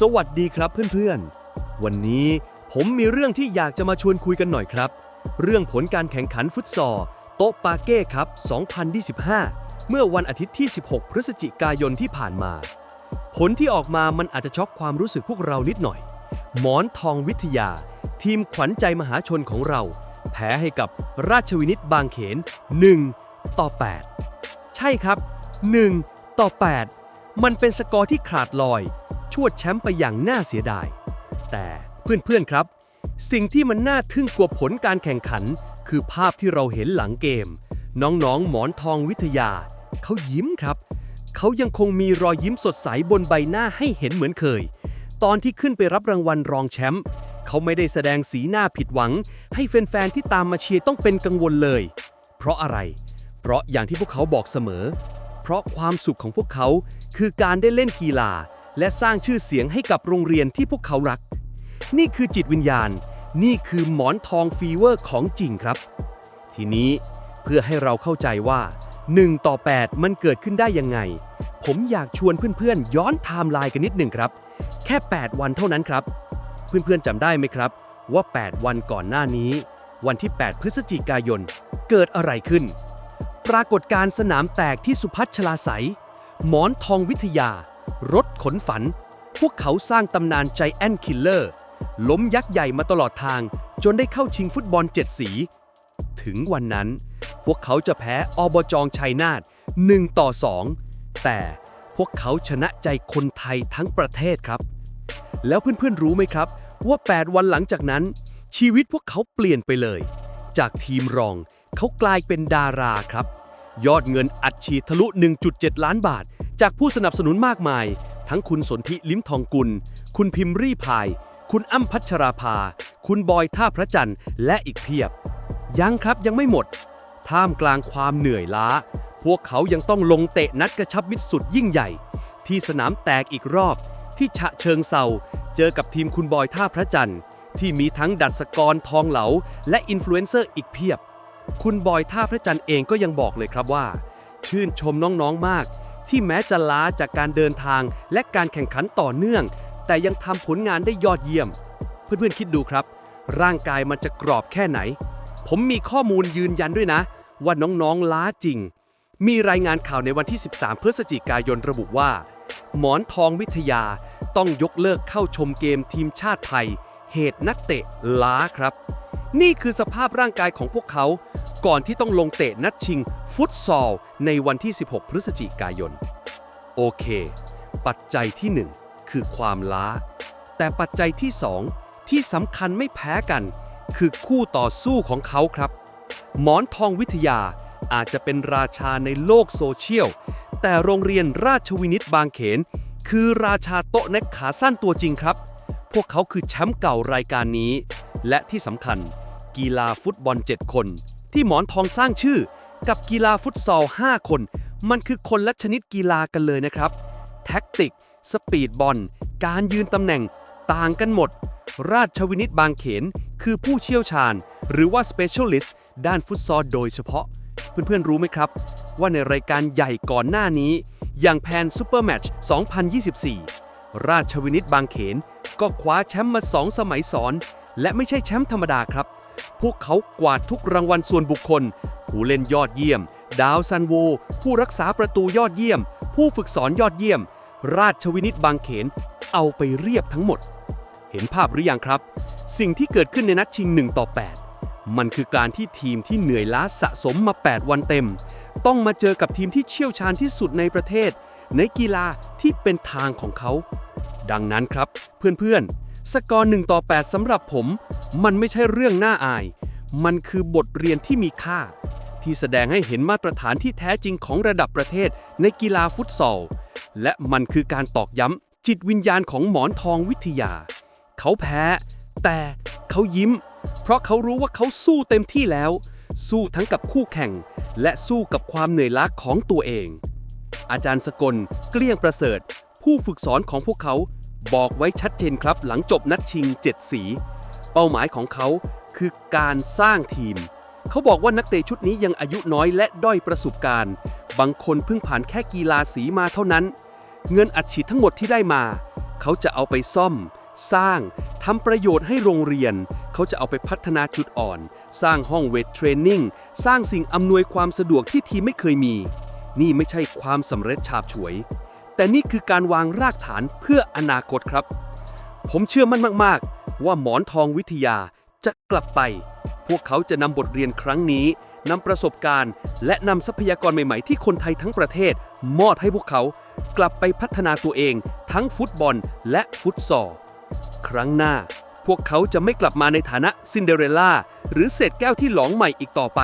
สวัสดีครับเพื่อนๆ วันนี้ผมมีเรื่องที่อยากจะมาชวนคุยกันหน่อยครับ เรื่องผลการแข่งขันฟุตซอลโต๊ะปาเก้ครับ 2025 เมื่อวันอาทิตย์ที่ 16 พฤศจิกายนที่ผ่านมา ผลที่ออกมามันอาจจะช็อกความรู้สึกพวกเรานิดหน่อย หมอนทองวิทยา ทีมขวัญใจมหาชนของเรา แพ้ให้กับราชวินิตบางเขน 1 ต่อ 8 ใช่ครับ 1 ต่อ 8 มันเป็นสกอร์ที่ขาดลอย ชวดแชมป์ไปอย่างน่าเสียดาย แต่เพื่อนๆครับ สิ่งที่มันน่าทึ่งกว่าผลการแข่งขัน คือภาพที่เราเห็นหลังเกม น้องๆ หมอนทองวิทยา เขายิ้มครับ เขายังคงมีรอยยิ้มสดใสบนใบหน้าให้เห็นเหมือนเคย ตอนที่ขึ้นไปรับรางวัลรองแชมป์เขาไม่ได้แสดงสีหน้าผิดหวัง ให้แฟนๆที่ตามมาเชียร์ต้องเป็นกังวลเลย เพราะอะไร เพราะอย่างที่พวกเขาบอกเสมอ เพราะความสุขของพวกเขาคือการได้เล่นกีฬา และสร้างชื่อเสียงให้กับโรงเรียนที่พวกเขารัก นี่คือจิตวิญญาณ นี่คือหมอนทองฟีเวอร์ของจริงครับ ทีนี้เพื่อให้เราเข้าใจว่า 1 ต่อ 8 มันเกิดขึ้นได้ยังไง ผมอยากชวนเพื่อนๆ ย้อนไทม์ไลน์กันนิดหนึ่งครับ แค่ 8 วันเท่านั้นครับ เพื่อนๆจำได้ไหมครับ ว่า 8 วันก่อนหน้านี้ วันที่ 8 พฤศจิกายน เกิดอะไรขึ้น ปรากฏการณ์สนามแตกที่สุพัชลาไสหมอนทองวิทยา รถขนฝัน พวกเขาสร้างตำนานใจแอนคิลเลอร์ล้มยักษ์ใหญ่มาตลอดทาง จนได้เข้าชิงฟุตบอลเจ็ดสี ถึงวันนั้น พวกเขาจะแพ้อบจองชัยนาท1ต่อ 2 แต่พวกเขาชนะใจคนไทยทั้งประเทศครับ แล้วเพื่อนๆรู้ไหมครับ ว่า 8 วันหลังจากนั้น ชีวิตพวกเขาเปลี่ยนไปเลย จากทีมรองเขากลายเป็นดาราครับ ยอดเงินอัดฉีดทะลุ 1.7 ล้านบาท จากผู้สนับสนุนมากมาย ทั้งคุณสนธิลิ้มทองกุล คุณพิมพ์รีพาย คุณอ้ำพัชราภา คุณบอยท่าพระจันทร์ และอีกเพียบ ยังครับยังไม่หมด ท่ามกลางความเหนื่อยล้า พวกเขายังต้องลงเตะนัดกระชับมิตรสุดยิ่งใหญ่ ที่สนามแตกอีกรอบ ที่ฉะเชิงเซาเจอกับทีมคุณบอยท่าพระจันทร์ ที่มีทั้งดัชกรทองเหลา และอินฟลูเอนเซอร์อีกเพียบ คุณบอยท่าพระจันทร์เองก็ยังบอกเลยครับว่า ชื่นชมน้องๆมาก ที่แม้จะล้าจากการเดินทางและการแข่งขันต่อเนื่อง แต่ยังทำผลงานได้ยอดเยี่ยม เพื่อนๆคิดดูครับ ร่างกายมันจะกรอบแค่ไหน ผมมีข้อมูลยืนยันด้วยนะ ว่าน้องๆล้าจริง มีรายงานข่าวในวันที่ 13 พฤศจิกายนระบุว่า หมอนทองวิทยาต้องยกเลิกเข้าชมเกมทีมชาติไทย เหตุนักเตะล้าครับ นี่คือสภาพร่างกายของพวกเขา ก่อนที่ต้องลงเตะนัดชิง ฟุตซอล ในวันที่ 16 พฤศจิกายน โอเค ปัจจัยที่ 1 คือความล้า แต่ปัจจัยที่ 2 ที่สำคัญไม่แพ้กัน คือคู่ต่อสู้ของเขาครับ หมอนทองวิทยาอาจจะเป็นราชาในโลกโซเชียล แต่โรงเรียนราชวินิตบางเขน คือราชาโต๊ะเน็กขาสั้นตัวจริงครับ พวกเขาคือแชมป์เก่ารายการนี้ และที่สำคัญ กีฬาฟุตบอล 7 คน ที่หมอนทองสร้างชื่อ กับกีฬาฟุตซอล 5 คน มันคือคนละชนิดกีฬากันเลยนะครับ แท็กติก สปีดบอล การยืนตำแหน่ง ต่างกันหมด ราชวินิตบางเขน คือผู้เชี่ยวชาญ หรือว่า specialist ด้านฟุตซอลโดยเฉพาะ เพื่อนๆรู้ไหมครับ ว่าในรายการใหญ่ก่อนหน้านี้ อย่างแพนซูเปอร์แมตช์2024 ราชวินิตบางเขน ก็คว้าแชมป์มา 2 สมัยซ้อน และไม่ใช่แชมป์ธรรมดาครับ พวกเขากวาดทุกรางวัลส่วนบุคคล ผู้เล่นยอดเยี่ยม ดาวซันโว ผู้รักษาประตูยอดเยี่ยม ผู้ฝึกสอนยอดเยี่ยม ราชวินิตบางเขน เอาไปเรียบทั้งหมด เห็นภาพหรือยังครับ สิ่งที่เกิดขึ้นในนัดชิง 1 ต่อ 8 มันคือการที่ทีมที่เหนื่อยล้าสะสมมา 8 วันเต็ม ต้องมาเจอกับทีมที่เชี่ยวชาญที่สุดในประเทศ ในกีฬาที่เป็นทางของเขา ดังนั้นครับ เพื่อนๆ สกอร์1ต่อ8สำหรับผม มันไม่ใช่เรื่องน่าอาย มันคือบทเรียนที่มีค่า ที่แสดงให้เห็นมาตรฐานที่แท้จริงของระดับประเทศในกีฬาฟุตซอล และมันคือการตอกย้ำจิตวิญญาณของหมอนทองวิทยา เขาแพ้ แต่เขายิ้ม เพราะเขารู้ว่าเขาสู้เต็มที่แล้ว สู้ทั้งกับคู่แข่ง และสู้กับความเหนื่อยล้าของตัวเอง อาจารย์สกล เกลี้ยงประเสริฐ ผู้ฝึกสอนของพวกเขาบอกไว้ชัดเจนครับหลังจบนัดชิง 7 สี เป้าหมายของเขาคือการสร้างทีม เขาบอกว่านักเตะชุดนี้ยังอายุน้อยและด้อยประสบการณ์ บางคนเพิ่งผ่านแค่กีฬาสีมาเท่านั้น เงินอัดฉีดทั้งหมดที่ได้มา เขาจะเอาไปซ่อม สร้างทำประโยชน์ให้โรงเรียน เขาจะเอาไปพัฒนาจุดอ่อน สร้างห้องเวทเทรนนิ่ง สร้างสิ่งอำนวยความสะดวกที่ทีมไม่เคยมี นี่ไม่ใช่ความสำเร็จฉาบฉวย แต่นี่คือการวางรากฐานเพื่ออนาคตครับ ผมเชื่อมั่นมากๆ ว่าหมอนทองวิทยาจะกลับไป พวกเขาจะนำบทเรียนครั้งนี้นำประสบการณ์ และนำทรัพยากรใหม่ๆ ที่คนไทยทั้งประเทศ มอบให้พวกเขา กลับไปพัฒนาตัวเอง ทั้งฟุตบอลและฟุตซอลครั้งหน้า พวกเขาจะไม่กลับมาในฐานะซินเดอเรลล่าหรือเศษแก้วที่หลองใหม่อีกต่อไป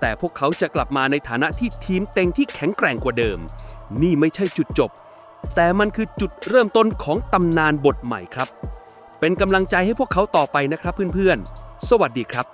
แต่พวกเขาจะกลับมาในฐานะที่ทีมเต็งที่แข็งแกร่งกว่าเดิม นี่ไม่ใช่จุดจบ แต่มันคือจุดเริ่มต้นของตำนานบทใหม่ครับ เป็นกำลังใจให้พวกเขาต่อไปนะครับเพื่อนๆ สวัสดีครับ